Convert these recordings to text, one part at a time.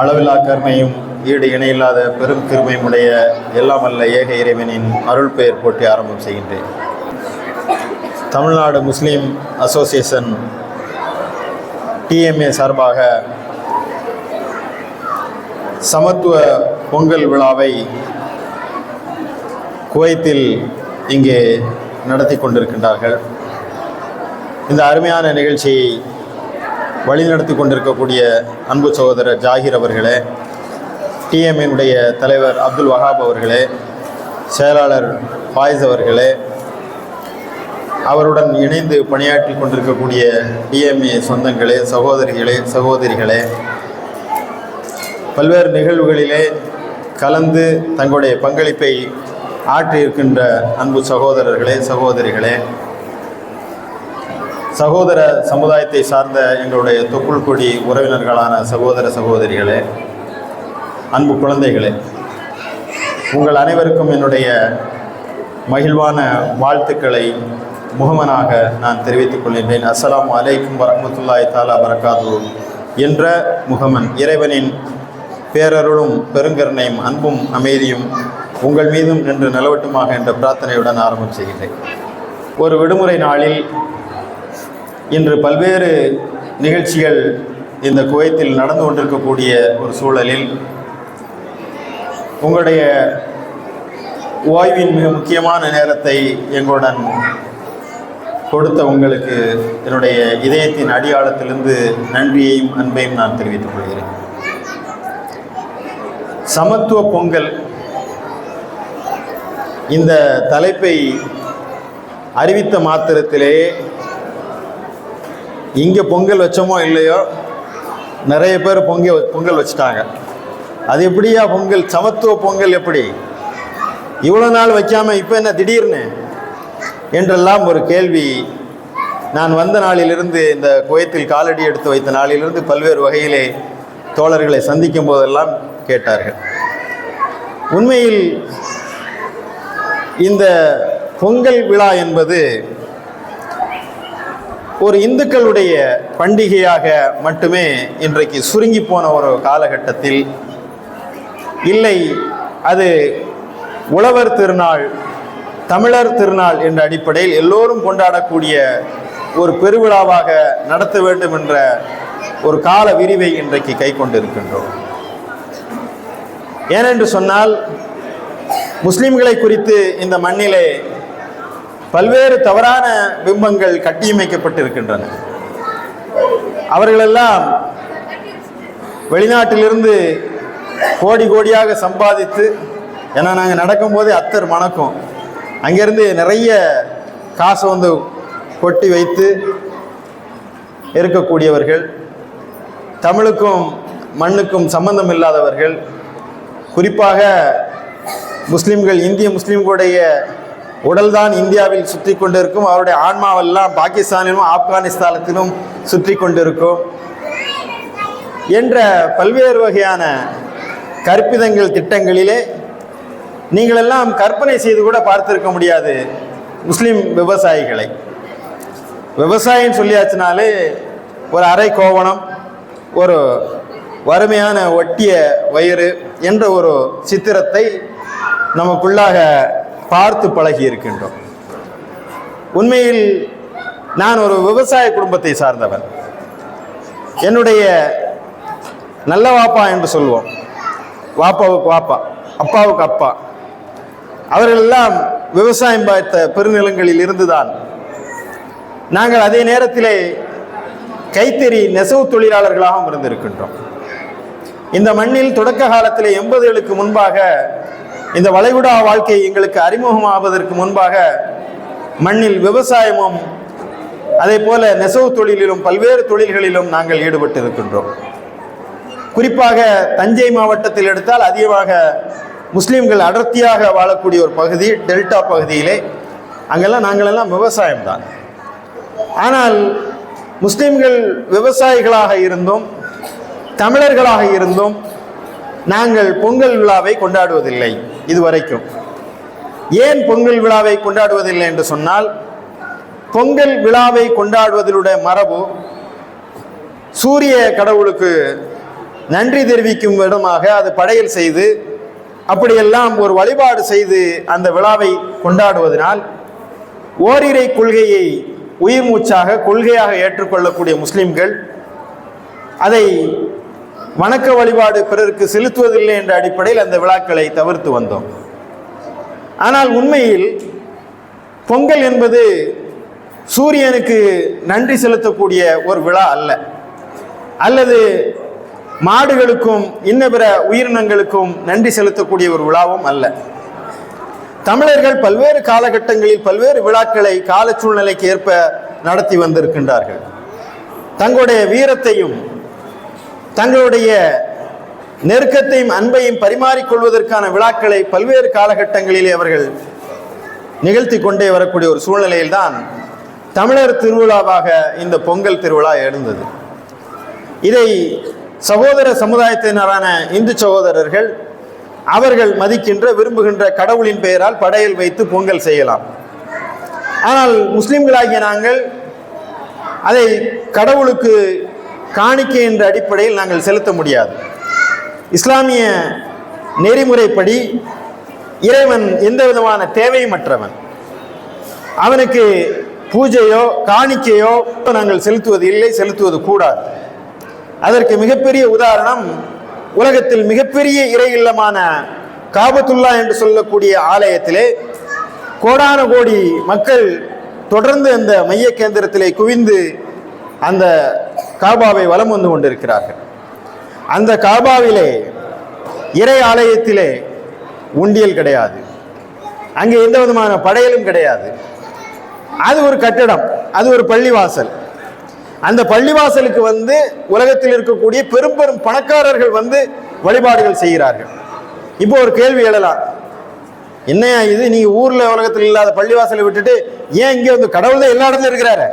அளவில்லா கருமையும் ஈடு இணையில்லாத பெரும் கிருமையும் உடைய எல்லாம் அல்ல ஏக இறைவனின் அருள் பெயர் போட்டி ஆரம்பம் செய்கின்றேன். தமிழ்நாடு முஸ்லீம் அசோசியேஷன் டிஎம்ஏ சார்பாக சமத்துவ பொங்கல் விழாவை குவைத்தில் இங்கே நடத்தி கொண்டிருக்கின்றார்கள். இந்த அருமையான நிகழ்ச்சியை வழிநடத்தி கொண்டிருக்கக்கூடிய அன்பு சகோதரர் ஜாகிர் அவர்களே டிஎம்ஏனுடைய தலைவர் அப்துல் வஹாப் அவர்களே செயலாளர் ஃபாயிஸ் அவர்களே அவருடன் இணைந்து பணியாற்றி கொண்டிருக்கக்கூடிய டிஎம்ஏ சொந்தங்களே சகோதரிகளே சகோதரிகளே பல்வேறு நிகழ்வுகளிலே கலந்து தங்களுடைய பங்களிப்பை ஆற்றியிருக்கின்ற அன்பு சகோதரர்களே சகோதரிகளே சகோதர சமுதாயத்தை சார்ந்த எங்களுடைய தொக்குள் கொடி உறவினர்களான சகோதர சகோதரிகளே அன்பு குழந்தைகளே உங்கள் அனைவருக்கும் என்னுடைய மகிழ்வான வாழ்த்துக்களை முகமனாக நான் தெரிவித்துக் கொள்கின்றேன். அஸ்லாம் அலைக்கும் வரமத்துல்லாய் தாலா வரகாது என்ற முகமன் இறைவனின் பேரருளும் பெருங்கருணையும் அன்பும் அமைதியும் உங்கள் மீதும் நின்று நிலவட்டுமாக என்ற பிரார்த்தனையுடன் ஆரம்பம் செய்கின்றேன். ஒரு விடுமுறை நாளில் இன்று பல்வேறு நிகழ்ச்சிகள் இந்த குவைத்தில் நடந்து கொண்டிருக்கக்கூடிய ஒரு சூழலில் உங்களுடைய ஓய்வின் மிக முக்கியமான நேரத்தை எங்களுடன் கொடுத்த உங்களுக்கு என்னுடைய இதயத்தின் அடியாளத்திலிருந்து நன்றியையும் அன்பையும் நான் தெரிவித்துக் கொள்கிறேன். சமத்துவ பொங்கல் இந்த தலைப்பை அறிவித்த மாத்திரத்திலே இங்கே பொங்கல் வச்சோமோ இல்லையோ நிறைய பேர் பொங்க பொங்கல் வச்சுட்டாங்க. அது எப்படியா பொங்கல் சமத்துவ பொங்கல் எப்படி? இவ்வளோ நாள் வைக்காமல் இப்போ என்ன திடீர்னு? என்றெல்லாம் ஒரு கேள்வி. நான் வந்த நாளிலிருந்து இந்த குவைத்தில் காலடி எடுத்து வைத்த நாளிலிருந்து பல்வேறு வகையிலே தோழர்களை சந்திக்கும் போதெல்லாம் கேட்டார்கள். உண்மையில் இந்த பொங்கல் விழா என்பது ஒரு இந்துக்களுடைய பண்டிகையாக மட்டுமே இன்றைக்கு சுருங்கி போன ஒரு காலகட்டத்தில் இல்லை அது உழவர் திருநாள் தமிழர் திருநாள் என்ற அடிப்படையில் எல்லோரும் கொண்டாடக்கூடிய ஒரு பெருவிழாவாக நடத்த வேண்டும் என்ற ஒரு கால விரிவை இன்றைக்கு கை கொண்டிருக்கின்றோம். ஏனென்று சொன்னால் முஸ்லிம்களை குறித்து இந்த மண்ணிலே பல்வேறு தவறான பிம்பங்கள் கட்டியமைக்கப்பட்டிருக்கின்றன. அவர்களெல்லாம் வெளிநாட்டிலிருந்து கோடி கோடியாக சம்பாதித்து ஏன்னா நாங்கள் நடக்கும்போதே அத்தர் மணக்கும். அங்கேருந்து நிறைய காசை வந்து கொட்டி வைத்து இருக்கக்கூடியவர்கள் தமிழுக்கும் மண்ணுக்கும் சம்பந்தம் இல்லாதவர்கள் குறிப்பாக முஸ்லீம்கள் இந்திய முஸ்லீம்களுடைய உடல்தான் இந்தியாவில் சுற்றி கொண்டிருக்கும். அவருடைய ஆன்மாவெல்லாம் பாகிஸ்தானிலும் ஆப்கானிஸ்தானத்திலும் சுற்றி கொண்டிருக்கும். என்ற பல்வேறு வகையான கற்பிதங்கள் திட்டங்களிலே நீங்களெல்லாம் கற்பனை செய்து கூட பார்த்திருக்க முடியாது முஸ்லிம் விவசாயிகளை. விவசாயம் சொல்லியாச்சுனாலே ஒரு அரை கோவணம் ஒரு வறுமையான ஒட்டிய வயிறு என்ற ஒரு சித்திரத்தை நமக்குள்ளாக பார்த்து பழகி இருக்கின்றோம். உண்மையில் நான் ஒரு விவசாய குடும்பத்தை சார்ந்தவன். என்னுடைய நல்ல வாப்பா என்று சொல்வோம். வாப்பாவுக்கு வாப்பா அப்பாவுக்கு அப்பா. அவர்களெல்லாம் விவசாயம் பார்த்த பெருநிலங்களில் இருந்துதான். நாங்கள் அதே நேரத்திலே கைத்தறி நெசவு தொழிலாளர்களாகவும் இருந்திருக்கின்றோம். இந்த மண்ணில் தொடக்க காலத்தில் எண்பதுகளுக்கு முன்பாக இந்த வளைகுடா வாழ்க்கை எங்களுக்கு அறிமுகமாவதற்கு முன்பாக மண்ணில் விவசாயமும் அதே போல நெசவு தொழிலிலும் பல்வேறு தொழில்களிலும் நாங்கள் ஈடுபட்டு இருக்கின்றோம் குறிப்பாக தஞ்சை மாவட்டத்தில் எடுத்தால் அதிகமாக முஸ்லீம்கள் அடர்த்தியாக வாழக்கூடிய ஒரு பகுதி டெல்டா பகுதியிலே. அங்கெல்லாம் நாங்களெல்லாம் விவசாயம்தான். ஆனால் முஸ்லீம்கள் விவசாயிகளாக இருந்தும் தமிழர்களாக இருந்தும் நாங்கள் பொங்கல் விழாவை கொண்டாடுவதில்லை. இதுவரைக்கும். ஏன் பொங்கல் விழாவை கொண்டாடுவதில்லை என்று சொன்னால் பொங்கல் விழாவை கொண்டாடுவதிலுடைய மரபு சூரிய கடவுளுக்கு நன்றி தெரிவிக்கும் விதமாக அது படையல் செய்து அப்படியெல்லாம் ஒரு வழிபாடு செய்து அந்த விழாவை கொண்டாடுவதனால் ஓரிரை கொள்கையை உயிர் மூச்சாக கொள்கையாக ஏற்றுக்கொள்ளக்கூடிய முஸ்லிம்கள் அதை வணக்க வழிபாடு பிறருக்கு செலுத்துவதில்லை என்ற அடிப்படையில் அந்த விழாக்களை தவிர்த்து வந்தோம். ஆனால் உண்மையில் பொங்கல் என்பது சூரியனுக்கு நன்றி செலுத்தக்கூடிய ஒரு விழா அல்ல. அல்லது மாடுகளுக்கும் இன்ன பிற உயிரினங்களுக்கும் நன்றி செலுத்தக்கூடிய ஒரு விழாவும் அல்ல. தமிழர்கள் பல்வேறு காலகட்டங்களில் பல்வேறு விழாக்களை கால சூழ்நிலைக்கு ஏற்ப நடத்தி வந்திருக்கின்றார்கள். தங்களுடைய வீரத்தையும் தங்களுடைய நெருக்கத்தையும் அன்பையும் பரிமாறிக்கொள்வதற்கான விழாக்களை பல்வேறு காலகட்டங்களிலே அவர்கள் நிகழ்த்தி கொண்டே வரக்கூடிய ஒரு சூழ்நிலையில்தான் தமிழர் திருவிழாவாக இந்த பொங்கல் திருவிழா எழுந்தது. இதை சகோதர சமுதாயத்தினரான இந்து சகோதரர்கள் அவர்கள் மதிக்கின்ற விரும்புகின்ற கடவுளின் பெயரால் படையல் வைத்து பொங்கல் செய்யலாம். ஆனால் முஸ்லிம்களாகிய நாங்கள் அதை கடவுளுக்கு காணிக்கை என்ற அடிப்படையில் நாங்கள் செலுத்த முடியாது. இஸ்லாமிய நெறிமுறைப்படி இறைவன் எந்த விதமான தேவையுமற்றவன் அவனுக்கு பூஜையோ காணிக்கையோ நாங்கள் செலுத்துவது இல்லை செலுத்துவது கூடாது. அதற்கு மிகப்பெரிய உதாரணம் உலகத்தில் மிகப்பெரிய இறை இல்லமான காபத்துல்லா என்று சொல்லக்கூடிய ஆலயத்திலே கோடான கோடி மக்கள் தொடர்ந்து அந்த மைய கேந்திரத்திலே குவிந்து அந்த காபாவை வலம் வந்து கொண்டிருக்கிறார்கள். அந்த காபாவிலே இறை ஆலயத்திலே உண்டியல் கிடையாது. அங்கே எந்த விதமான படையலும் கிடையாது. அது ஒரு கட்டடம் அது ஒரு பள்ளிவாசல். அந்த பள்ளிவாசலுக்கு வந்து உலகத்தில் இருக்கக்கூடிய பெரும் பெரும் பணக்காரர்கள் வந்து வழிபாடுகள் செய்கிறார்கள். இப்போ ஒரு கேள்வி எழலாம். என்னையா இது? நீங்கள் ஊரில் உலகத்தில் இல்லாத பள்ளிவாசலை விட்டுட்டு ஏன் இங்கே வந்து கடவுள் தான் எல்லா இடத்துல இருக்கிறாரு?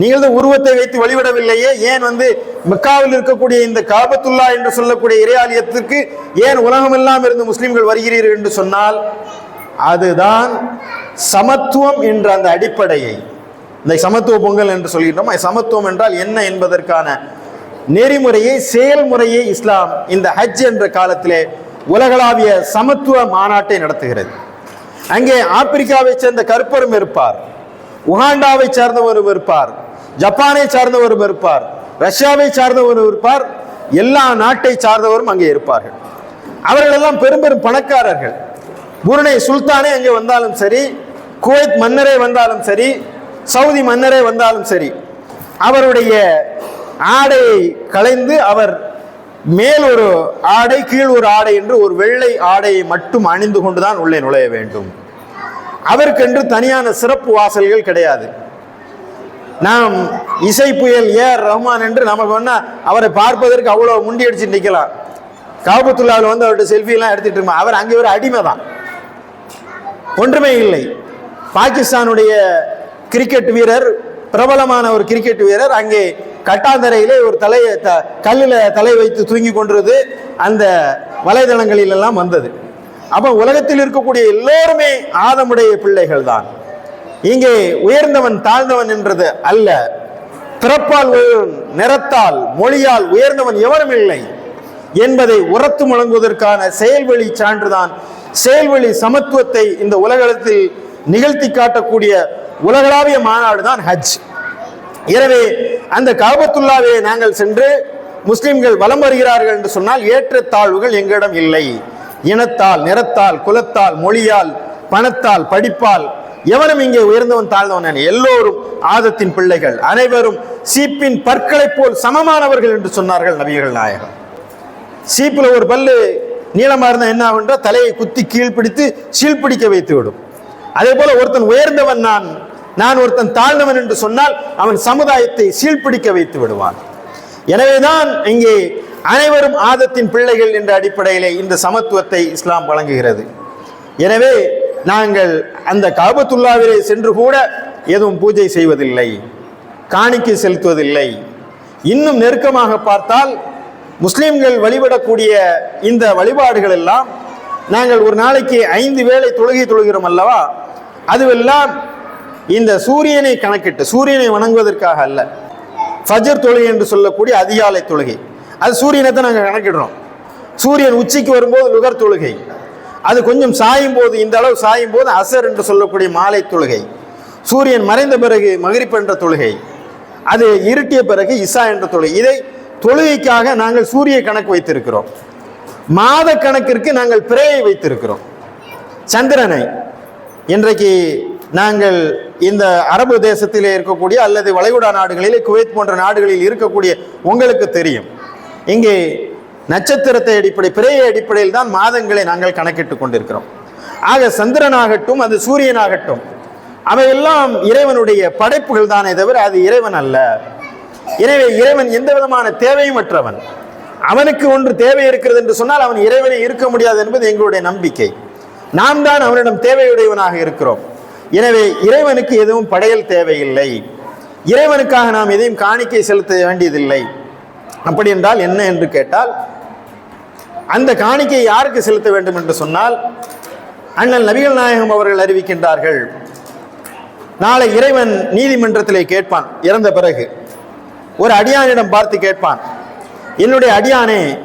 நீங்கள் உருவத்தை வைத்து வழிபடவில்லையே ஏன் வந்து மெக்காவில் இருக்கக்கூடிய இந்த காபத்துல்லா என்று சொல்லக்கூடிய இறையாலயத்திற்கு ஏன் உலகமெல்லாம் இருந்து முஸ்லிம்கள் வருகிறீர்கள் என்று சொன்னால் அதுதான் சமத்துவம் என்ற அந்த அடிப்படையை. இந்த சமத்துவ பொங்கல் என்று சொல்கின்றோம். சமத்துவம் என்றால் என்ன என்பதற்கான நெறிமுறையை செயல்முறையை இஸ்லாம் இந்த ஹஜ் என்ற காலத்திலே உலகளாவிய சமத்துவ மாநாட்டை நடத்துகிறது. அங்கே ஆப்பிரிக்காவை சேர்ந்த கருப்பரும் இருப்பார். உகாண்டாவை சார்ந்தவரும் இருப்பார். ஜப்பானை சார்ந்தவரும் இருப்பார் ரஷ்யாவை சார்ந்தவரும் இருப்பார் எல்லா நாட்டை சார்ந்தவரும் அங்கே இருப்பார்கள். அவர்கள் எல்லாம் பெரும் பெரும் பணக்காரர்கள். புருணை சுல்தானே அங்கே வந்தாலும் சரி குவைத் மன்னரே வந்தாலும் சரி சவுதி மன்னரே வந்தாலும் சரி அவருடைய ஆடையை களைந்து அவர் மேல் ஒரு ஆடை கீழ் ஒரு ஆடை என்று ஒரு வெள்ளை ஆடையை மட்டும் அணிந்து கொண்டுதான் உள்ளே நுழைய வேண்டும். அவருக்கென்று தனியான சிறப்பு வாசல்கள் கிடையாது. நாம் இசை புயல் ஏ ரஹ்மான் என்று நமக்கு வேணா அவரை பார்ப்பதற்கு அவ்வளோ முண்டி அடிச்சு நிற்கலாம் காபத்துல்லாவில் வந்து அவர்கிட்ட செல்ஃபிலாம் எடுத்துட்டு இருக்கோம்? அவர் அங்கே ஒரு அடிமை தான் ஒன்றுமே இல்லை. பாகிஸ்தானுடைய கிரிக்கெட் வீரர் பிரபலமான ஒரு கிரிக்கெட் வீரர் அங்கே கட்டாந்தரையிலே ஒரு தலையை த கல்லில் தலை வைத்து தூங்கி கொண்டிருது அந்த வலைதளங்களிலெல்லாம் வந்தது. அப்போ உலகத்தில் இருக்கக்கூடிய எல்லோருமே ஆதமுடைய பிள்ளைகள் தான் இங்கே உயர்ந்தவன் தாழ்ந்தவன் என்றது அல்ல. பிறப்பால் நிறத்தால் மொழியால் உயர்ந்தவன் எவனும் இல்லை. என்பதை உரத்து முழங்குவதற்கான செயல்வழி சான்றுதான். செயல்வழி சமத்துவத்தை இந்த உலகளத்தில் நிகழ்த்தி காட்டக்கூடிய உலகளாவிய மாநாடு தான் ஹஜ். எனவே அந்த காபத்துல்லாவே நாங்கள் சென்று முஸ்லிம்கள் வலம் வருகிறார்கள் என்று சொன்னால் ஏற்றத்தாழ்வுகள் எங்களிடம் இல்லை. இனத்தால் நிறத்தால் குலத்தால் மொழியால் பணத்தால் படிப்பால் எவனும் இங்கே உயர்ந்தவன் தாழ்ந்தவன் என எல்லோரும் ஆதத்தின் பிள்ளைகள். அனைவரும் சீப்பின் பற்களைப் போல் சமமானவர்கள் என்று சொன்னார்கள் நபிகள் நாயகம். சீப்பில் ஒரு பல்லு நீளமா இருந்தால் என்ன ஆகுன்ற தலையை குத்தி கீழ்ப்பிடித்து சீழ்பிடிக்க வைத்து விடும். அதே போல ஒருத்தன் உயர்ந்தவன் நான் நான் ஒருத்தன் தாழ்ந்தவன் என்று சொன்னால் அவன் சமுதாயத்தை சீழ்பிடிக்க வைத்து விடுவான். எனவேதான் இங்கே அனைவரும் ஆதத்தின் பிள்ளைகள் என்ற அடிப்படையிலே இந்த சமத்துவத்தை இஸ்லாம் வழங்குகிறது. எனவே நாங்கள் அந்த காபத்துல்லாவிலே சென்று கூட எதுவும் பூஜை செய்வதில்லை காணிக்கை செலுத்துவதில்லை. இன்னும் நெருக்கமாக பார்த்தால் முஸ்லிம்கள் வழிபடக்கூடிய இந்த வழிபாடுகள் எல்லாம் நாங்கள் ஒரு நாளைக்கு ஐந்து வேளை தொழுகை தொழுகிறோம் அல்லவா? அதுவெல்லாம் இந்த சூரியனை கணக்கிட்டு சூரியனை வணங்குவதற்காக அல்ல. ஃபஜர் தொழுகை என்று சொல்லக்கூடிய அதிகாலை தொழுகை. அது சூரியனை தான் நாங்கள் கணக்கிடுறோம். சூரியன் உச்சிக்கு வரும்போது லுகர் தொழுகை. அது கொஞ்சம் சாயும் போது இந்த அளவு சாயும் போது அசர் என்று சொல்லக்கூடிய மாலை தொழுகை. சூரியன் மறைந்த பிறகு மகிரிப் என்ற தொழுகை. அது இருட்டிய பிறகு இசா என்ற தொழுகை. இதை தொழுகைக்காக நாங்கள் சூரிய கணக்கு வைத்திருக்கிறோம். மாத கணக்கிற்கு நாங்கள் பிறையை வைத்திருக்கிறோம். சந்திரனை. இன்றைக்கு நாங்கள் இந்த அரபு தேசத்திலே இருக்கக்கூடிய அல்லது வளைகுடா நாடுகளிலே குவைத் போன்ற நாடுகளில் இருக்கக்கூடிய உங்களுக்கு தெரியும். இங்கே நட்சத்திரத்தை அடிப்படை பிறைய அடிப்படையில் தான் மாதங்களை நாங்கள் கணக்கிட்டு கொண்டிருக்கிறோம். ஆக சந்திரனாகட்டும் அது சூரியனாகட்டும் அவையெல்லாம் இறைவனுடைய படைப்புகள் தானே தவிர அது இறைவன் அல்ல. எனவே இறைவன் எந்த விதமான தேவையும் அற்றவன். அவனுக்கு ஒன்று தேவை இருக்கிறது என்று சொன்னால் அவன் இறைவனை இருக்க முடியாது என்பது எங்களுடைய நம்பிக்கை. நாம் தான் அவனிடம் தேவையுடையவனாக இருக்கிறோம். எனவே இறைவனுக்கு எதுவும் படையல் தேவையில்லை. இறைவனுக்காக நாம் எதையும் காணிக்கை செலுத்த வேண்டியதில்லை. அப்படி என்றால் என்ன என்று கேட்டால் அந்த காணிக்கையை யாருக்கு செலுத்த வேண்டும் என்று சொன்னால் அண்ணல் நபிகள் நாயகம் அவர்கள் அறிவிக்கின்றார்கள். நாளை இறைவன் நீதிமன்றத்திலே கேட்பான் இறந்த பிறகு. ஒரு அடியானிடம் பார்த்து கேட்பான் என்னுடைய அடியானே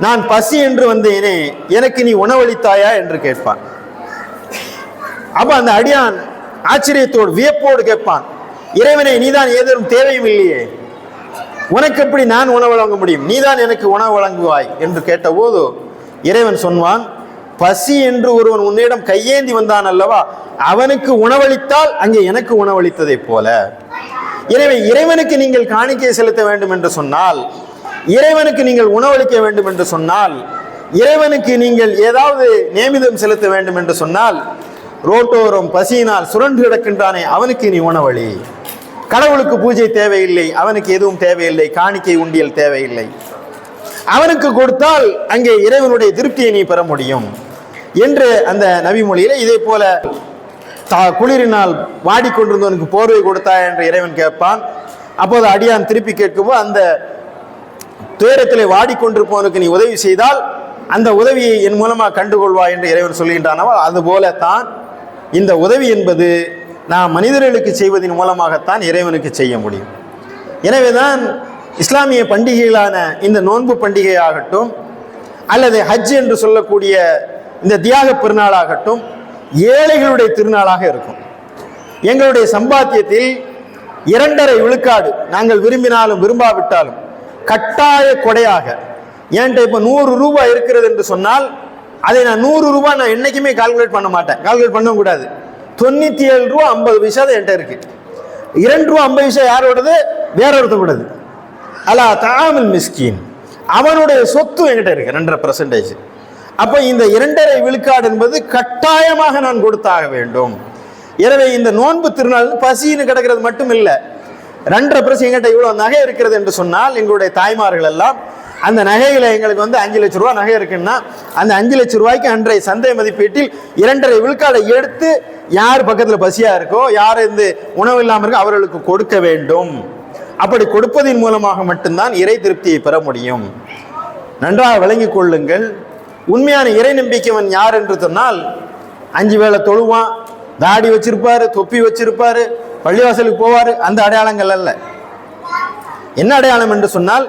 நான் பசி என்று வந்தேனே எனக்கு நீ உணவளித்தாயா? என்று கேட்பான். அப்ப அந்த அடியான் ஆச்சரியத்தோடு வியப்போடு கேட்பான் இறைவனை நீதான் ஏதேனும் தேவையும் இல்லையே? உனக்கு எப்படி நான் உணவு வழங்க முடியும்? நீதான் எனக்கு உணவு வழங்குவாய் என்று கேட்டபோது இறைவன் சொன்னான் பசி என்று ஒருவன் உன்னிடம் கையேந்தி வந்தான் அல்லவா? அவனுக்கு உணவளித்தால் அங்கே எனக்கு உணவளித்ததைப் போல. எனவே இறைவனுக்கு நீங்கள் காணிக்கை செலுத்த வேண்டும் என்று சொன்னால் இறைவனுக்கு நீங்கள் உணவளிக்க வேண்டும் என்று சொன்னால் இறைவனுக்கு நீங்கள் ஏதாவது நியமிதம் செலுத்த வேண்டும் என்று சொன்னால் ரோட்டோரம் பசியினால் சுரண்டு கிடக்கின்றானே அவனுக்கு நீ உணவளி. கடவுளுக்கு பூஜை தேவையில்லை அவனுக்கு எதுவும் தேவையில்லை காணிக்கை உண்டியல் தேவையில்லை. அவனுக்கு கொடுத்தால் அங்கே இறைவனுடைய திருப்தியை நீ பெற முடியும். என்று அந்த நபிமொழியில இதே போல தா குளிரினால் வாடிக்கொண்டிருந்தவனுக்கு போர்வை கொடுத்தா என்று இறைவன் கேட்பான். அப்போது அடியான் திருப்பி கேட்கும்போது அந்த துயரத்தில் வாடிக்கொண்டிருப்பவனுக்கு நீ உதவி செய்தால் அந்த உதவியை என் மூலமாக கண்டுகொள்வாய் என்று இறைவன் சொல்கின்றானவா அதுபோல தான் இந்த உதவி என்பது நாம் மனிதர்களுக்கு செய்வதன் மூலமாகத்தான் இறைவனுக்கு செய்ய முடியும். எனவே தான் இஸ்லாமிய பண்டிகைகளான இந்த நோன்பு பண்டிகை ஆகட்டும் அல்லது ஹஜ் என்று சொல்லக்கூடிய இந்த தியாக பெருநாளாகட்டும் ஏழைகளுடைய திருநாளாக இருக்கும். எங்களுடைய சம்பாத்தியத்தில் இரண்டரை விழுக்காடு நாங்கள் விரும்பினாலும் விரும்பாவிட்டாலும் கட்டாய கொடையாக என்கிட்ட இப்போ நூறு ரூபாய் இருக்கிறது என்று சொன்னால் அதை நான் நூறு ரூபாய் நான் என்றைக்குமே கால்குலேட் பண்ண மாட்டேன். கால்குலேட் பண்ணவும் கூடாது. தொண்ணூற்றி ஏழு ரூபா ஐம்பது பைசா தான் என்கிட்ட இருக்கு. இரண்டு ரூபா ஐம்பது பைசா யாரோடது வேற ஒருத்தக்கூடாது அலா தாமில் மிஸ்கின். அவனுடைய சொத்து என்கிட்ட இருக்கு ரெண்டரை பர்சன்டேஜ் அப்போ இந்த இரண்டரை விழுக்காடு என்பது கட்டாயமாக நான் கொடுத்தாக வேண்டும். எனவே இந்த நோன்பு திருநாள் பசின்னு கிடக்கிறது மட்டும் இல்லை ரெண்டரை பிரசு எங்கிட்ட இவ்வளோ நகை இருக்கிறது என்று சொன்னால் எங்களுடைய தாய்மார்கள் எல்லாம் அந்த நகையில் எங்களுக்கு வந்து அஞ்சு லட்ச ரூபா நகை இருக்குன்னா அந்த அஞ்சு லட்ச ரூபாய்க்கு அன்றைய சந்தை மதிப்பீட்டில் இரண்டரை விழுக்காடை எடுத்து யார் பக்கத்தில் பசியாக இருக்கோ யார் இந்த உணவு இல்லாமல் இருக்கோ அவர்களுக்கு கொடுக்க வேண்டும். அப்படி கொடுப்பதின் மூலமாக மட்டும்தான் இறை திருப்தியை பெற முடியும். நன்றாக விளங்கிக் கொள்ளுங்கள். உண்மையான இறை நம்பிக்கைவன் யார் என்று சொன்னால் அஞ்சு வேளை தொழுவான் தாடி வச்சிருப்பாரு தொப்பி வச்சிருப்பாரு பள்ளிவாசலுக்கு போவார் அந்த அடையாளங்கள் அல்ல. என்ன அடையாளம் என்று சொன்னால்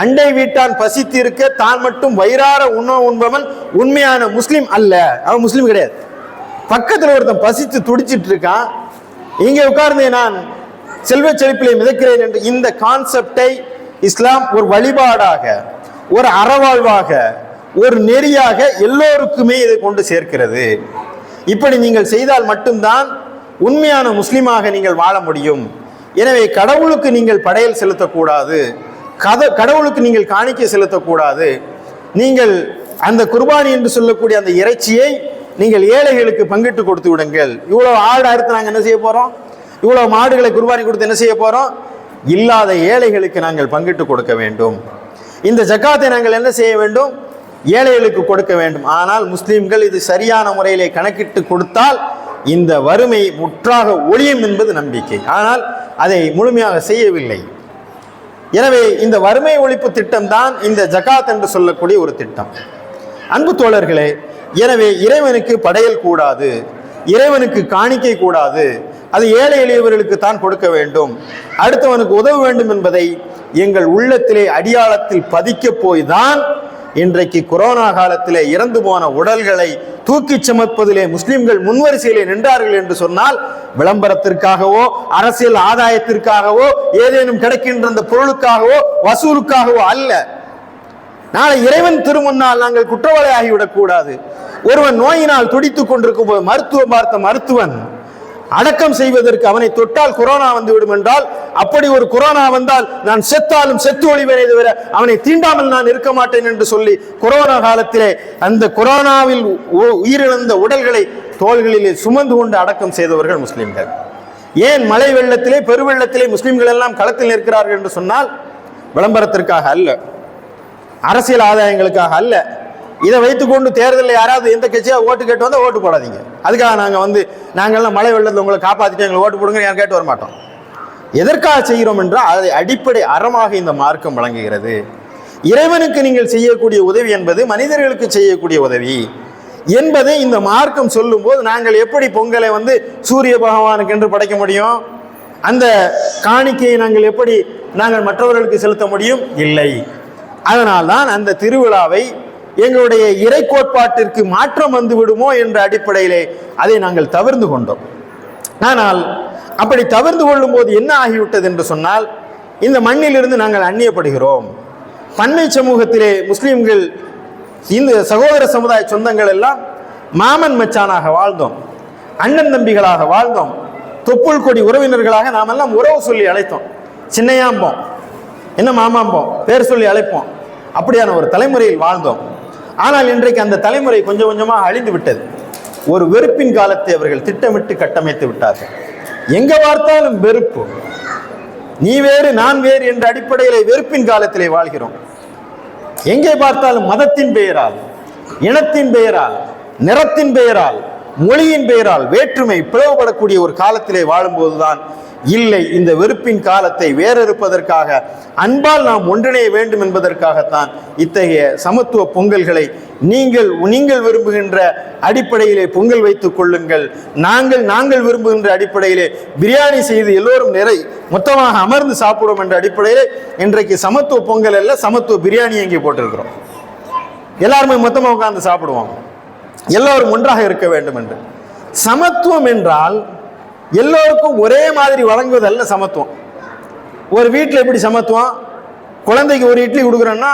அண்டை வீட்டான் பசித்து இருக்க தான் மட்டும் வயிறார உணவு உண்பவன் உண்மையான முஸ்லீம் அல்ல. அவன் முஸ்லீம் கிடையாது. பக்கத்தில் ஒருத்தன் பசித்து துடிச்சிட்டு இருக்கான் இங்கே உட்கார்ந்து நான் செல்வ செழிப்பிலே மிதக்கிறேன் என்று இந்த கான்செப்டை இஸ்லாம் ஒரு வழிபாடாக ஒரு அறவாழ்வாக ஒரு நெறியாக எல்லோருக்குமே இதை கொண்டு சேர்க்கிறது. இப்படி நீங்கள் செய்தால் மட்டும்தான் உண்மையான முஸ்லீமாக நீங்கள் வாழ முடியும். எனவே கடவுளுக்கு நீங்கள் படையல் செலுத்தக்கூடாது. கத கடவுளுக்கு நீங்கள் காணிக்கை செலுத்தக்கூடாது. நீங்கள் அந்த குர்பானி என்று சொல்லக்கூடிய அந்த இறைச்சியை நீங்கள் ஏழைகளுக்கு பங்கிட்டு கொடுத்து விடுங்கள். இவ்வளோ ஆடு அறுத்து நாங்கள் என்ன செய்ய போகிறோம் இவ்வளோ மாடுகளை குர்பானி கொடுத்து என்ன செய்ய போகிறோம் இல்லாத ஏழைகளுக்கு நாங்கள் பங்கிட்டு கொடுக்க வேண்டும். இந்த ஜக்காத்தை நாங்கள் என்ன செய்ய வேண்டும்? ஏழைகளுக்கு கொடுக்க வேண்டும். ஆனால் முஸ்லீம்கள் இது சரியான முறையிலே கணக்கிட்டு கொடுத்தால் இந்த வறுமை முற்றாக ஒழியும் என்பது நம்பிக்கை. ஆனால் அதை முழுமையாக செய்யவில்லை. எனவே இந்த வறுமை ஒழிப்பு திட்டம் தான் இந்த ஜகாத் என்று சொல்லக்கூடிய ஒரு திட்டம். அன்பு தோழர்களே எனவே இறைவனுக்கு படையல் கூடாது இறைவனுக்கு காணிக்கை கூடாது அது ஏழை எளியவர்களுக்கு தான் கொடுக்க வேண்டும். அடுத்தவனுக்கு உதவ வேண்டும் என்பதை எங்கள் உள்ளத்திலே அடியாளத்தில் பதிக்க போய் தான் இன்றைக்கு கொரோனா காலத்திலே இறந்து போன உடல்களை தூக்கிச் சுமப்பதிலே முஸ்லிம்கள் முன்வரிசையிலே நின்றார்கள் என்று சொன்னால் விளம்பரத்திற்காகவோ அரசியல் ஆதாயத்திற்காகவோ ஏதேனும் கிடைக்கின்ற அந்த பொருளுக்காகவோ வசூலுக்காகவோ அல்ல. நாளை இறைவன் திருமுன்னால் நாங்கள் குற்றவாளி ஆகிவிடக் கூடாது ஒருவன் நோயினால் துடித்துக் கொண்டிருக்கும் போது மருத்துவம் பார்த்த மருத்துவன் அடக்கம் செய்வதற்கு அவனை தொட்டால் கொரோனா வந்து விடும் என்றால் அப்படி ஒரு கொரோனா வந்தால் நான் செத்தாலும் செத்து ஒளிவேனே தவிர அவனை தீண்டாமல் நான் இருக்க மாட்டேன் என்று சொல்லி கொரோனா காலத்திலே அந்த கொரோனாவில் உ- உயிரிழந்த உடல்களை தோள்களிலே சுமந்து கொண்டு அடக்கம் செய்தவர்கள் முஸ்லிம்கள். ஏன் மழை வெள்ளத்திலே பெருவெள்ளத்திலே முஸ்லிம்கள் எல்லாம் களத்தில் நிற்கிறார்கள் என்று சொன்னால் விளம்பரத்திற்காக அல்ல. அரசியல் ஆதாயங்களுக்காக அல்ல. இதை வைத்துக்கொண்டு தேர்தலில் யாராவது எந்த கட்சியாக ஓட்டு கேட்டு வந்தால் ஓட்டு போடாதீங்க. அதுக்காக நாங்கள் வந்து நாங்கள்லாம் மழை வெள்ளத்தில் உங்களை காப்பாற்றிட்டு எங்களை ஓட்டு போடுங்க யாரும் கேட்டு வர மாட்டோம். எதற்காக செய்கிறோம் என்றால் அதை அடிப்படை அறமாக இந்த மார்க்கம் வழங்குகிறது இறைவனுக்கு நீங்கள் செய்யக்கூடிய உதவி என்பது மனிதர்களுக்கு செய்யக்கூடிய உதவி என்பதை இந்த மார்க்கம் சொல்லும்போது நாங்கள் எப்படி பொங்கலை வந்து சூரிய பகவானுக்கு என்று படைக்க முடியும்? அந்த காணிக்கையை நாங்கள் எப்படி நாங்கள் மற்றவர்களுக்கு செலுத்த முடியும்? இல்லை. அதனால்தான் அந்த திருவிழாவை எங்களுடைய இறை கோட்பாட்டிற்கு மாற்றம் வந்து விடுமோ என்ற அடிப்படையிலே அதை நாங்கள் தவிர்ந்து கொண்டோம். ஆனால் அப்படி தவிர்ந்து கொள்ளும் போது என்ன ஆகிவிட்டது என்று சொன்னால் இந்த மண்ணிலிருந்து நாங்கள் அந்நியப்படுகிறோம். பன்மை சமூகத்திலே முஸ்லீம்கள் இந்த சகோதர சமுதாய சொந்தங்கள் எல்லாம் மாமன் மச்சானாக வாழ்ந்தோம். அண்ணன் தம்பிகளாக வாழ்ந்தோம். தொப்புள் கொடி உறவினர்களாக நாமெல்லாம் உறவு சொல்லி அழைத்தோம். சின்னையாம்போம் என்ன மாமாம்போம் பேர் சொல்லி அழைப்போம். அப்படியான ஒரு தலைமுறையில் வாழ்ந்தோம். ஆனால் இன்றைக்கு அந்த தலைமுறை கொஞ்சம் கொஞ்சமாக அழிந்து விட்டது. ஒரு வெறுப்பின் காலத்தை அவர்கள் திட்டமிட்டு கட்டமைத்து விட்டார்கள். எங்க பார்த்தாலும் வெறுப்பு. நீ வேறு நான் வேறு என்ற அடிப்படையிலே வெறுப்பின் காலத்திலே வாழ்கிறோம். எங்கே பார்த்தாலும் மதத்தின் பெயரால் இனத்தின் பெயரால் நிறத்தின் பெயரால் மொழியின் பெயரால் வேற்றுமை பிளவுபடக்கூடிய ஒரு காலத்திலே வாழும்போதுதான் இல்லை இந்த வெறுப்பின் காலத்தை வேறறுப்பதற்காக அன்பால் நாம் ஒன்றிணைய வேண்டும் என்பதற்காகத்தான் இத்தகைய சமத்துவ பொங்கல்களை நீங்கள் நீங்கள் விரும்புகின்ற அடிப்படையிலே பொங்கல் வைத்துக் கொள்ளுங்கள். நாங்கள் நாங்கள் விரும்புகின்ற அடிப்படையிலே பிரியாணி செய்து எல்லோரும் நிறை மொத்தமாக அமர்ந்து சாப்பிடுவோம் என்ற அடிப்படையிலே இன்றைக்கு சமத்துவ பொங்கல் அல்ல சமத்துவ பிரியாணி இங்கே போட்டிருக்கிறோம். எல்லாருமே மொத்தமாக உட்கார்ந்து சாப்பிடுவோம் எல்லோரும் ஒன்றாக இருக்க வேண்டும் என்று. சமத்துவம் என்றால் எல்லோருக்கும் ஒரே மாதிரி வழங்குவதல்ல சமத்துவம். ஒரு வீட்டில் எப்படி சமத்துவம்? குழந்தைக்கு ஒரு இட்லி கொடுக்குறோன்னா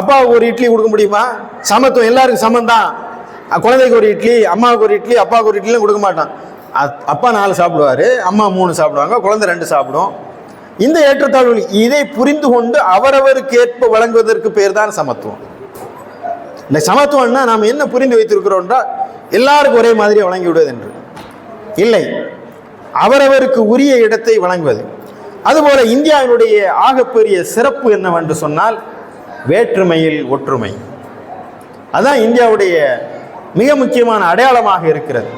அப்பாவுக்கு ஒரு இட்லி கொடுக்க முடியுமா? சமத்துவம் எல்லாருக்கும் சமம் தான் குழந்தைக்கு ஒரு இட்லி அம்மாவுக்கு ஒரு இட்லி அப்பாவுக்கு ஒரு இட்லியும் கொடுக்க மாட்டான். அப்பா நாலு சாப்பிடுவாரு அம்மா மூணு சாப்பிடுவாங்க குழந்தை ரெண்டு சாப்பிடும். இந்த ஏற்றத்தாழ்வு இதை புரிந்து கொண்டு அவரவருக்கு ஏற்ப வழங்குவதற்கு பேர் தான் சமத்துவம். இந்த சமத்துவம்னா நாம் என்ன புரிந்து வைத்திருக்கிறோம் என்றால் எல்லாருக்கும் ஒரே மாதிரி வழங்கி விடுவது என்று இல்லை. அவரவருக்கு உரிய இடத்தை வழங்குவது. அதுபோல இந்தியாவினுடைய ஆகப்பெரிய சிறப்பு என்னவென்று சொன்னால் வேற்றுமையில் ஒற்றுமை. அதான் இந்தியாவுடைய மிக முக்கியமான அடையாளமாக இருக்கிறது.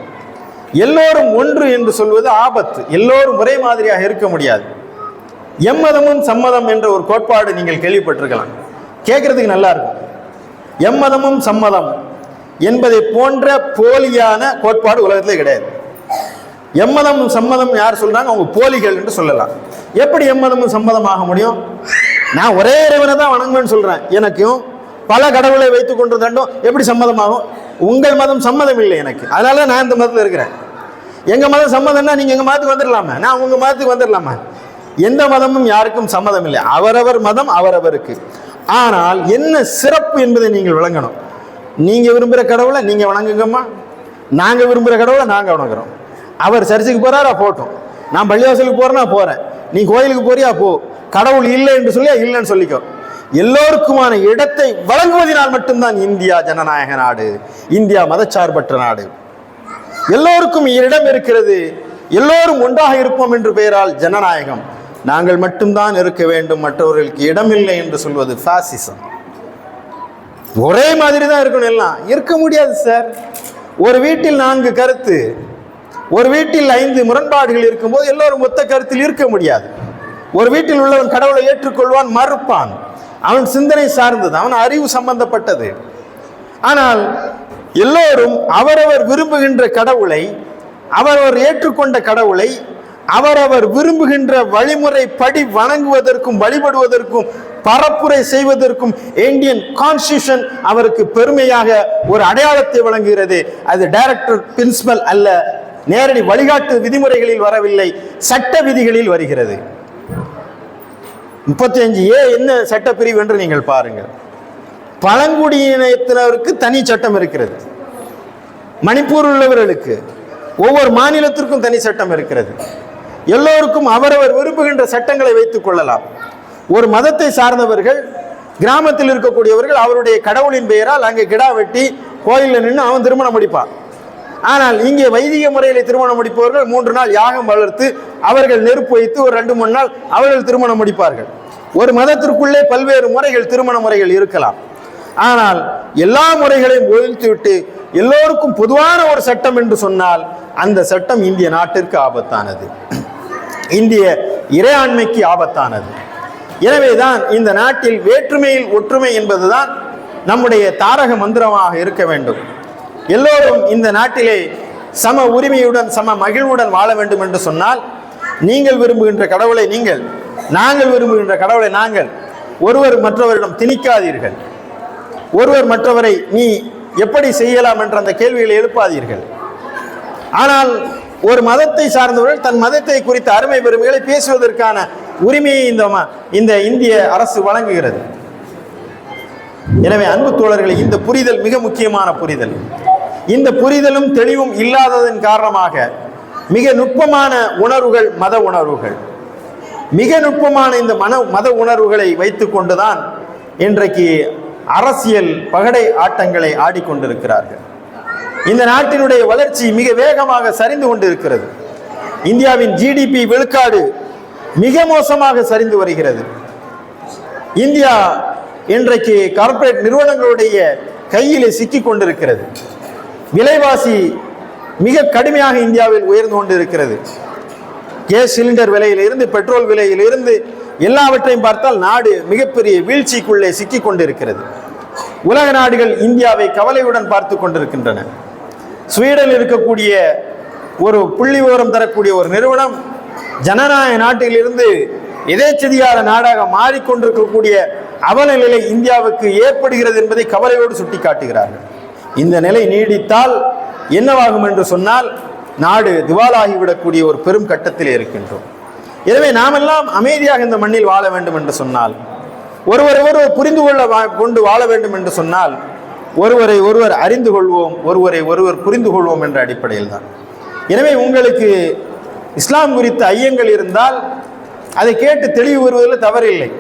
எல்லோரும் ஒன்று என்று சொல்வது ஆபத்து. எல்லோரும் ஒரே மாதிரியாக இருக்க முடியாது. எம்மதமும் சம்மதம் என்ற ஒரு கோட்பாடு நீங்கள் கேள்விப்பட்டிருக்கலாம். கேட்கறதுக்கு நல்லா இருக்கும். எம்மதமும் சம்மதம் என்பதை போன்ற போலியான கோட்பாடு உலகத்திலே கிடையாது. எம்மதமும் சம்மதம் யார் சொல்றாங்க? அவங்க போலிகள் என்று சொல்லலாம். எப்படி எம்மதமும் சம்மதம் ஆக முடியும்? நான் ஒரே இறைவனை தான் வணங்குவேன்னு சொல்றேன். எனக்கும் பல கடவுளை வைத்துக் கொண்டு தண்டும் எப்படி சம்மதமாகும் உங்கள் மதம் சம்மதம் இல்லை எனக்கு. அதனால நான் இந்த மதத்தில் இருக்கிறேன். எங்கள் மதம் சம்மதம்னா நீங்கள் எங்கள் மதத்துக்கு வந்துடலாமா. நான் உங்கள் மதத்துக்கு வந்துடலாமா. எந்த மதமும் யாருக்கும் சம்மதம் இல்லை. அவரவர் மதம் அவரவருக்கு. ஆனால் என்ன சிறப்பு என்பதை நீங்கள் விளங்கணும். நீங்கள் விரும்புகிற கடவுளை நீங்கள் வணங்குங்கம்மா. நாங்கள் விரும்புகிற கடவுளை நாங்கள் வணங்குறோம். அவர் சர்ச்சுக்கு போறாரா போட்டோம். நான் பள்ளிவாசலுக்கு போறேனா போகிறேன் நீ கோயிலுக்கு போறியா போ. கடவுள் இல்லை என்று சொல்லியா இல்லைன்னு சொல்லிக்கோ. எல்லோருக்குமான இடத்தை வழங்குவதனால் மட்டும்தான் இந்தியா ஜனநாயக நாடு இந்தியா மதச்சார்பற்ற நாடு. எல்லோருக்கும் இடம் இருக்கிறது. எல்லோரும் ஒன்றாக இருப்போம் என்று பெயரால் ஜனநாயகம். நாங்கள் மட்டும்தான் இருக்க வேண்டும். மற்றவர்களுக்கு இடமில்லை என்று சொல்வது ஃபாசிசம் ஒரே மாதிரி தான் இருக்கணும் எல்லாம். இருக்க முடியாது சார் ஒரு வீட்டில் நான்கு கருத்து. ஒரு வீட்டில் ஐந்து முரண்பாடுகள் இருக்கும்போது எல்லோரும் ஒத்த கருத்தில் இருக்க முடியாது. ஒரு வீட்டில் உள்ளவன் கடவுளை ஏற்றுக்கொள்வான் மறுப்பான். அவன் சிந்தனை சார்ந்தது அவன் அறிவு சம்பந்தப்பட்டது. ஆனால் எல்லோரும் அவரவர் விரும்புகின்ற கடவுளை அவரவர் ஏற்றுக்கொண்ட கடவுளை அவரவர் விரும்புகின்ற வழிமுறை படி வணங்குவதற்கும் வழிபடுவதற்கும் பரப்புரை செய்வதற்கும் இந்தியன் கான்ஸ்டியூஷன் அவருக்கு பெருமையாக ஒரு அடையாளத்தை வழங்குகிறது. அது டைரக்டர் பிரின்சிபல் அல்ல நேரடி வழிகாட்டு விதிமுறைகளில் வரவில்லை. சட்ட விதிகளில் வருகிறது. முப்பத்தி அஞ்சு ஏ என்ன சட்டப்பிரிவு என்று நீங்கள் பாருங்கள். பழங்குடியினத்தினருக்கு தனி சட்டம் இருக்கிறது. மணிப்பூர் உள்ளவர்களுக்கு ஒவ்வொரு மாநிலத்திற்கும் தனி சட்டம் இருக்கிறது. எல்லோருக்கும் அவரவர் விரும்புகின்ற சட்டங்களை வைத்துக் கொள்ளலாம். ஒரு மதத்தை சார்ந்தவர்கள் கிராமத்தில் இருக்கக்கூடியவர்கள் அவருடைய கடவுளின் பெயரால் அங்கே கிடா வெட்டி கோயிலில் நின்று அவன் திருமணம் முடிப்பான். ஆனால் இங்கே வைதிக முறையில் திருமணம் முடிப்பவர்கள் மூன்று நாள் யாகம் வளர்த்து அவர்கள் நெருப்பு வைத்து ஒரு ரெண்டு மூணு நாள் அவர்கள் திருமணம் முடிப்பார்கள். ஒரு மதத்திற்குள்ளே பல்வேறு முறைகள் திருமண முறைகள் இருக்கலாம். ஆனால் எல்லா முறைகளையும் ஒழித்துவிட்டு எல்லோருக்கும் பொதுவான ஒரு சட்டம் என்று சொன்னால் அந்த சட்டம் இந்திய நாட்டிற்கு ஆபத்தானது. இந்திய இறையாண்மைக்கு ஆபத்தானது. எனவேதான் இந்த நாட்டில் வேற்றுமையில் ஒற்றுமை என்பதுதான் நம்முடைய தாரக மந்திரமாக இருக்க வேண்டும். எல்லோரும் இந்த நாட்டிலே சம உரிமையுடன் சம மகிழ்வுடன் வாழ வேண்டும் என்று சொன்னால் நீங்கள் விரும்புகின்ற கடவுளை நீங்கள் நாங்கள் விரும்புகின்ற கடவுளை நாங்கள் ஒருவர் மற்றவரிடம் திணிக்காதீர்கள். ஒருவர் மற்றவரை நீ எப்படி செய்யலாம் என்ற அந்த கேள்விகளை எழுப்பாதீர்கள். ஆனால் ஒரு மதத்தை சார்ந்தவர்கள் தன் மதத்தை குறித்த அருமை பெருமைகளை பேசுவதற்கான உரிமையை இந்த இந்த இந்திய அரசு வழங்குகிறது. எனவே அன்பு தோழர்களை இந்த புரிதல் மிக முக்கியமான புரிதல். இந்த புரிதலும் தெளிவும் இல்லாததன் காரணமாக மிக நுட்பமான உணர்வுகள் மத உணர்வுகள். மிக நுட்பமான இந்த மன மத உணர்வுகளை வைத்துக்கொண்டுதான் இன்றைக்கு அரசியல் பகடை ஆட்டங்களை ஆடிக்கொண்டிருக்கிறார்கள். இந்த நாட்டினுடைய வளர்ச்சி மிக வேகமாக சரிந்து கொண்டிருக்கிறது. இந்தியாவின் ஜிடிபி விழுக்காடு மிக மோசமாக சரிந்து வருகிறது. இந்தியா இன்றைக்கு கார்ப்பரேட் நிறுவனங்களுடைய கையிலே சிக்கிக் கொண்டிருக்கிறது விலைவாசி மிக கடுமையாக இந்தியாவில் உயர்ந்து கொண்டு இருக்கிறது கேஸ் சிலிண்டர் விலையிலிருந்து பெட்ரோல் விலையிலிருந்து எல்லாவற்றையும் பார்த்தால் நாடு மிகப்பெரிய வீழ்ச்சிக்குள்ளே சிக்கிக் கொண்டிருக்கிறது. உலக நாடுகள் இந்தியாவை கவலையுடன் பார்த்து கொண்டிருக்கின்றன. ஸ்வீடனில் இருக்கக்கூடிய ஒரு புள்ளி விவரம் தரக்கூடிய ஒரு நிறுவனம் ஜனநாயக நாட்டிலிருந்து எதேச்சதியான நாடாக மாறிக்கொண்டிருக்கக்கூடிய அவல நிலை இந்தியாவுக்கு ஏற்படுகிறது என்பதை கவலையோடு சுட்டிக்காட்டுகிறார்கள். இந்த நிலை நீடித்தால் என்னவாகும் என்று சொன்னால் நாடு திவாலாகிவிடக்கூடிய ஒரு பெரும் கட்டத்தில் இருக்கின்றோம். எனவே நாமெல்லாம் அமைதியாக இந்த மண்ணில் வாழ வேண்டும் என்று சொன்னால் ஒருவர் ஒருவர் புரிந்து கொள்ள வா- கொண்டு வாழ வேண்டும் என்று சொன்னால் ஒருவரை ஒருவர் அறிந்து கொள்வோம் ஒருவரை ஒருவர் புரிந்து கொள்வோம் என்ற அடிப்படையில் தான். எனவே உங்களுக்கு இஸ்லாம் குறித்த ஐயங்கள் இருந்தால் அதை கேட்டு தெளிவு வருவதில் தவறில்லை.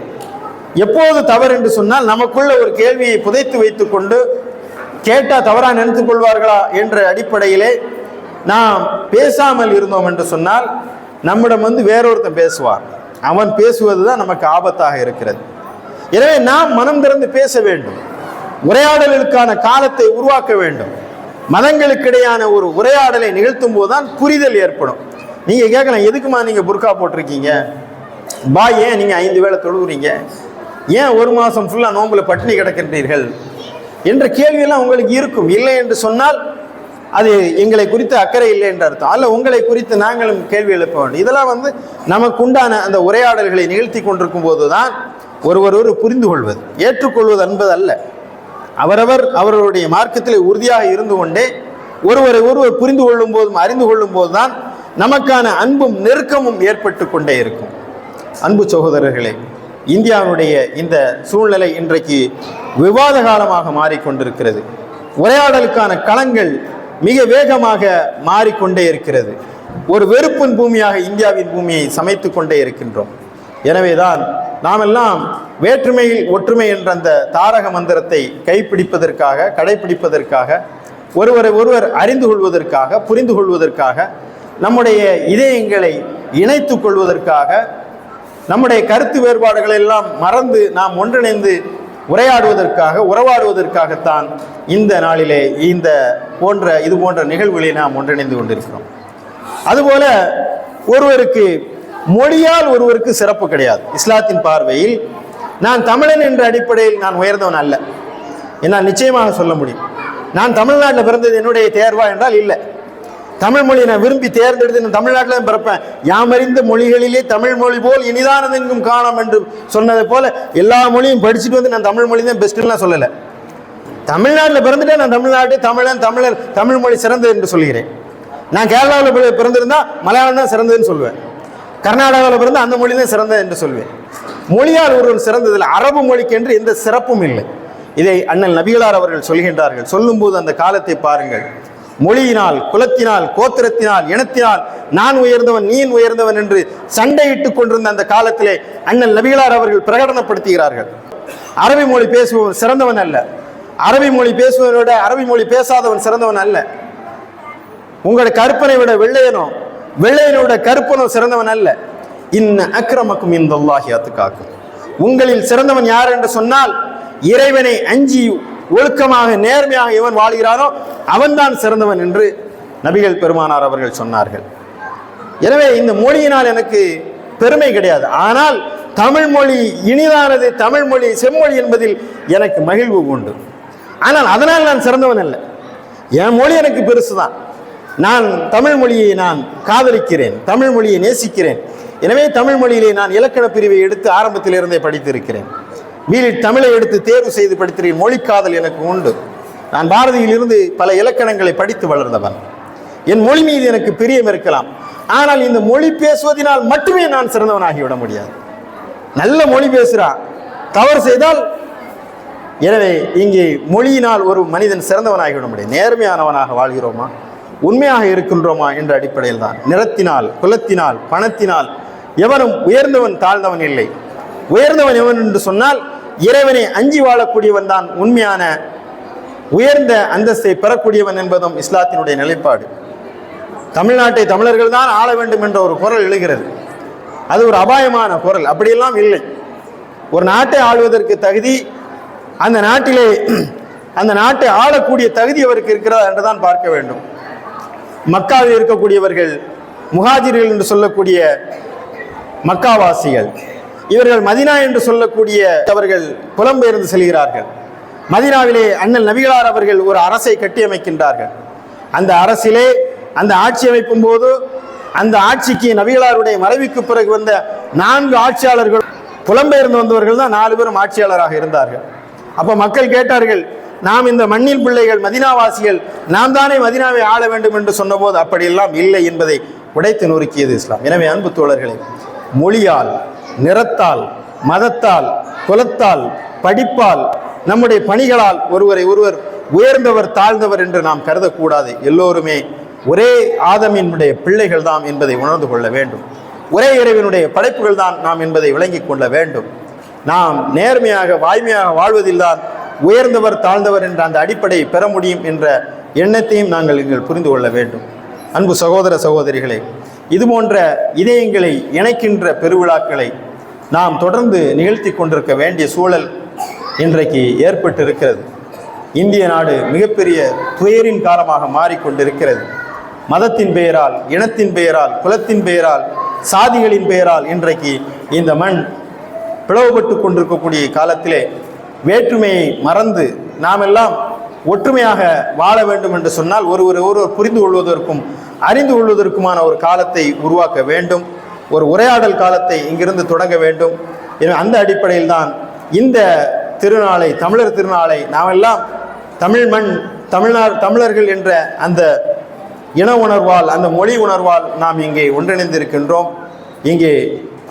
எப்போது தவறு என்று சொன்னால் நமக்குள்ள ஒரு கேள்வியை புதைத்து வைத்துக்கொண்டு கேட்டால் தவறாக நினைத்து கொள்வார்களா என்ற அடிப்படையிலே நாம் பேசாமல் இருந்தோம் என்று சொன்னால் நம்மிடம் வந்து வேறொருத்தன் பேசுவான் அவன் பேசுவது தான் நமக்கு ஆபத்தாக இருக்கிறது. எனவே நாம் மனம் திறந்து பேச வேண்டும். உரையாடலுக்கான காலத்தை உருவாக்க வேண்டும். மதங்களுக்கிடையான ஒரு உரையாடலை நிகழ்த்தும் போதுதான் புரிதல் ஏற்படும். நீங்கள் கேட்கலாம் எதுக்குமா நீங்கள் புர்கா போட்டிருக்கீங்க? பா ஏன் நீங்கள் ஐந்து வேளை தொழுகிறீங்க ஏன் ஒரு மாதம் ஃபுல்லாக நோம்பில் பட்டினி கிடக்கின்றீர்கள்? என்ற கேள்வியெல்லாம் உங்களுக்கு இருக்கும். இல்லை என்று சொன்னால் அது எங்களை குறித்து அக்கறை இல்லை என்று அர்த்தம். அல்ல உங்களை குறித்து நாங்களும் கேள்வி எழுப்ப வேண்டும். இதெல்லாம் வந்து நமக்கு உண்டான அந்த உரையாடல்களை நிகழ்த்தி கொண்டிருக்கும் போதுதான் ஒருவர் ஒரு புரிந்து கொள்வது. ஏற்றுக்கொள்வது என்பது அல்ல. அவரவர் அவர்களுடைய மார்க்கத்தில் உறுதியாக இருந்து கொண்டே ஒருவரை ஒருவர் புரிந்து கொள்ளும் போதும் அறிந்து கொள்ளும் போதுதான் நமக்கான அன்பும் நெருக்கமும் ஏற்பட்டு கொண்டே இருக்கும். அன்பு சகோதரர்களே இந்தியாவுடைய இந்த சூழ்நிலை இன்றைக்கு விவாத காலமாக மாறிக்கொண்டிருக்கிறது. உரையாடலுக்கான களங்கள் மிக வேகமாக மாறிக்கொண்டே இருக்கிறது. ஒரு வெறுப்பின் பூமியாக இந்தியாவின் பூமியை சமைத்து கொண்டே இருக்கின்றோம். எனவேதான் நாமெல்லாம் வேற்றுமையில் ஒற்றுமை என்ற அந்த தாரக மந்திரத்தை கைப்பிடிப்பதற்காக கடைப்பிடிப்பதற்காக ஒருவரை ஒருவர் அறிந்து கொள்வதற்காக புரிந்து கொள்வதற்காக நம்முடைய இதயங்களை இணைத்து கொள்வதற்காக நம்முடைய கருத்து வேறுபாடுகளை எல்லாம் மறந்து நாம் ஒன்றிணைந்து உரையாடுவதற்காக உறவாடுவதற்காகத்தான் இந்த நாளிலே இந்த போன்ற இது போன்ற நிகழ்வுகளை நாம் ஒன்றிணைந்து கொண்டிருக்கிறோம். அதுபோல ஒருவருக்கு மொழியால் ஒருவருக்கு சிறப்பு கிடையாது. இஸ்லாத்தின் பார்வையில் நான் தமிழன் என்ற அடிப்படையில் நான் உயர்ந்தவன் அல்ல. என்னால் நிச்சயமாக சொல்ல முடியும். நான் தமிழ்நாட்டில் பிறந்தது என்னுடைய தேர்வா என்றால் இல்லை. தமிழ் மொழியை நான் விரும்பி தேர்ந்தெடுத்து நான் தமிழ்நாட்டில் பிறப்பேன். யாமறிந்த மொழிகளிலே தமிழ் மொழி போல் இனிதானதெங்கும் காணம் என்று சொன்னதை போல எல்லா மொழியும் படிச்சுட்டு வந்து நான் தமிழ் மொழி தான் பெஸ்ட்டுலாம் சொல்லலை. தமிழ்நாட்டில் பிறந்துட்டே நான் தமிழ்நாட்டு தமிழன் தமிழர் தமிழ் மொழி சிறந்தது என்று சொல்கிறேன். நான் கேரளாவில் பி- பிறந்திருந்தா மலையாளம் தான் சிறந்ததுன்னு சொல்லுவேன். கர்நாடகாவில் பிறந்த அந்த மொழி தான் சிறந்தது என்று சொல்வேன் மொழியால் ஒருவன் சிறந்ததில்லை. அரபு மொழிக்கு என்று எந்த சிறப்பும் இல்லை. இதை அண்ணல் நபிகளார் அவர்கள் சொல்கின்றார்கள். சொல்லும்போது அந்த காலத்தை பாருங்கள். மொழியினால் குலத்தினால் கோத்திரத்தினால் இனத்தினால் நான் உயர்ந்தவன் நீ உயர்ந்தவன் என்று சண்டையிட்டுக் கொண்டிருந்த அந்த காலத்திலே அண்ணன் நபிகளார் அவர்கள் பிரகடனப்படுத்துகிறார்கள். அரபி மொழி பேசுபவன் சிறந்தவன் அல்ல. அரபி மொழி பேசுவதை விட அரபி மொழி பேசாதவன் சிறந்தவன் அல்ல. உங்களோட கற்பனை விட வெள்ளையனோ வெள்ளையனோட கற்பனோ சிறந்தவன் அல்ல. இன்ன அக்கிரமக்கும் இந்த அத்துக்காக்கும். உங்களில் சிறந்தவன் யார் என்று சொன்னால் இறைவனை அஞ்சி ஒழுக்கமாக நேர்மையாக எவன் வாழ்கிறானோ அவன்தான் சிறந்தவன் என்று நபிகள் பெருமானார் அவர்கள் சொன்னார்கள். எனவே இந்த மொழியினால் எனக்கு பெருமை கிடையாது. ஆனால் தமிழ் மொழி இனிதானது தமிழ் மொழி செம்மொழி என்பதில் எனக்கு மகிழ்வு உண்டு. ஆனால் அதனால் நான் சிறந்தவன் அல்ல. என் மொழி எனக்கு பெருசு தான் நான் தமிழ் மொழியை நான் காதலிக்கிறேன் தமிழ் மொழியை நேசிக்கிறேன். எனவே தமிழ் மொழியிலே நான் இலக்கண பிரிவை எடுத்து ஆரம்பத்திலிருந்தே படித்திருக்கிறேன். மீளில் தமிழை எடுத்து தேர்வு செய்து படித்திருக்கிற மொழிக்காதல் எனக்கு உண்டு. நான் பாரதியிலிருந்து பல இலக்கணங்களை படித்து வளர்ந்தவன். என் மொழி மீது எனக்கு பிரியம் இருக்கலாம். ஆனால் இந்த மொழி பேசுவதனால் மட்டுமே நான் சிறந்தவனாகிவிட முடியாது. நல்ல மொழி பேசுகிறான் தவறு செய்தால் எனவே இங்கே மொழியினால் ஒரு மனிதன் சிறந்தவனாகிவிட முடியும். நேர்மையானவனாக வாழ்கிறோமா? உண்மையாக இருக்கின்றோமா என்ற அடிப்படையில் தான். நிறத்தினால் குலத்தினால் பணத்தினால் எவனும் உயர்ந்தவன் தாழ்ந்தவன் இல்லை. உயர்ந்தவன் எவன் என்று சொன்னால் இறைவனை அஞ்சி வாழக்கூடியவன் தான் உண்மையான உயர்ந்த அந்தஸ்தை பெறக்கூடியவன் என்பதும் இஸ்லாத்தினுடைய நிலைப்பாடு. தமிழ்நாட்டை தமிழர்கள் தான் ஆள வேண்டும் என்ற ஒரு குரல் எழுகிறது. அது ஒரு அபாயமான குரல். அப்படியெல்லாம் இல்லை. ஒரு நாட்டை ஆளுவதற்கு தகுதி அந்த நாட்டிலே அந்த நாட்டை ஆளக்கூடிய தகுதி அவருக்கு இருக்கிறதா என்றுதான் பார்க்க வேண்டும். மக்காவில் இருக்கக்கூடியவர்கள் முஹாஜிர்கள் என்று சொல்லக்கூடிய மக்காவாசிகள் இவர்கள் மதினா என்று சொல்லக்கூடிய அவர்கள் புலம்பெயர்ந்து செல்கிறார்கள். மதினாவிலே அண்ணல் நபிகளார் அவர்கள் ஒரு அரசை கட்டியமைக்கின்றார்கள். அந்த அரசிலே அந்த ஆட்சி அமைக்கும் போது அந்த ஆட்சிக்கு நபிகளாருடைய மறைவுக்கு பிறகு வந்த நான்கு ஆட்சியாளர்கள் புலம்பெயர்ந்து வந்தவர்கள் தான் நாலு பேரும் ஆட்சியாளராக இருந்தார்கள். அப்போ மக்கள் கேட்டார்கள் நாம் இந்த மண்ணின் பிள்ளைகள் மதினாவாசிகள் நாம் தானே மதினாவை ஆள வேண்டும் என்று சொன்னபோது அப்படியெல்லாம் இல்லை என்பதை உடைத்து நொறுக்கியது இஸ்லாம். எனவே அன்பு தோழர்களே மொழியால் நிறத்தால் மதத்தால் குலத்தால் படிப்பால் நம்முடைய பணிகளால் ஒருவரை ஒருவர் உயர்ந்தவர் தாழ்ந்தவர் என்று நாம் கருதக்கூடாது. எல்லோருமே ஒரே ஆதமினுடைய பிள்ளைகள் தான் என்பதை உணர்ந்து கொள்ள வேண்டும். ஒரே இறைவனுடைய படைப்புகள் தான் நாம் என்பதை விளங்கிக் கொள்ள வேண்டும். நாம் நேர்மையாக வாய்மையாக வாழ்வதில்தான் உயர்ந்தவர் தாழ்ந்தவர் என்ற அந்த அடிப்படையை பெற முடியும் என்ற எண்ணத்தையும் நாங்கள் நீங்கள் புரிந்து கொள்ள வேண்டும். அன்பு சகோதர சகோதரிகளே இது போன்ற இதயங்களை இணைக்கின்ற பெருவிழாக்களை நாம் தொடர்ந்து நிகழ்த்தி கொண்டிருக்க வேண்டிய சூழல் இன்றைக்கு ஏற்பட்டிருக்கிறது. இந்திய நாடு மிகப்பெரிய துயரின் காலமாக மாறிக்கொண்டிருக்கிறது. மதத்தின் பெயரால் இனத்தின் பெயரால் குலத்தின் பெயரால் சாதிகளின் பெயரால் இன்றைக்கு இந்த மண் பிளவுபட்டு கொண்டிருக்கக்கூடிய காலத்திலே வேற்றுமையை மறந்து நாம் எல்லாம் ஒற்றுமையாக வாழ வேண்டும் என்று சொன்னால் ஒருவர் ஒருவர் புரிந்து கொள்வதற்கும் அறிந்து கொள்வதற்குமான ஒரு காலத்தை உருவாக்க வேண்டும். ஒரு உரையாடல் காலத்தை இங்கிருந்து தொடங்க வேண்டும். எனவே அந்த அடிப்படையில் தான் இந்த திருநாளை தமிழர் திருநாளை நாமெல்லாம் தமிழ் மண் தமிழ்நாடு தமிழர்கள் என்ற அந்த இன உணர்வால் அந்த மொழி உணர்வால் நாம் இங்கே ஒன்றிணைந்திருக்கின்றோம். இங்கே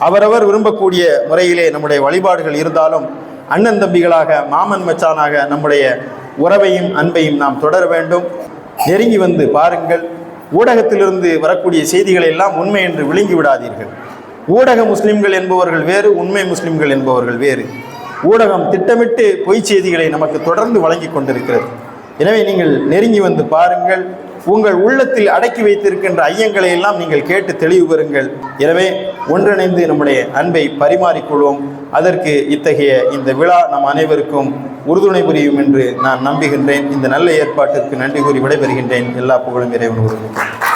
அவரவர் விரும்பக்கூடிய முறையிலே நம்முடைய வழிபாடுகள் இருந்தாலும் அண்ணன் தம்பிகளாக மாமன் மச்சானாக நம்முடைய உறவையும் அன்பையும் நாம் தொடர வேண்டும். நெருங்கி வந்து பாருங்கள். ஊடகத்திலிருந்து வரக்கூடிய செய்திகளை எல்லாம் உண்மை என்று விழுங்கி விடாதீர்கள். ஊடக முஸ்லிம்கள் என்பவர்கள் வேறு உண்மை முஸ்லிம்கள் என்பவர்கள் வேறு. ஊடகம் திட்டமிட்டு பொய் செய்திகளை நமக்கு தொடர்ந்து வழங்கி கொண்டிருக்கிறது. எனவே நீங்கள் நெருங்கி வந்து பாருங்கள். உங்கள் உள்ளத்தில் அடக்கி வைத்திருக்கின்ற ஐயங்களை எல்லாம் நீங்கள் கேட்டு தெளிவு பெறுங்கள். எனவே ஒன்றிணைந்து நம்முடைய அன்பை பரிமாறிக்கொள்வோம். அதற்கு இத்தகைய இந்த விழா நம் அனைவருக்கும் உறுதுணை புரியும் என்று நான் நம்புகின்றேன் இந்த நல்ல ஏற்பாட்டிற்கு நன்றி கூறி விடைபெறுகின்றேன் எல்லா புகழும் இறைவன் ஒருவனுக்கு.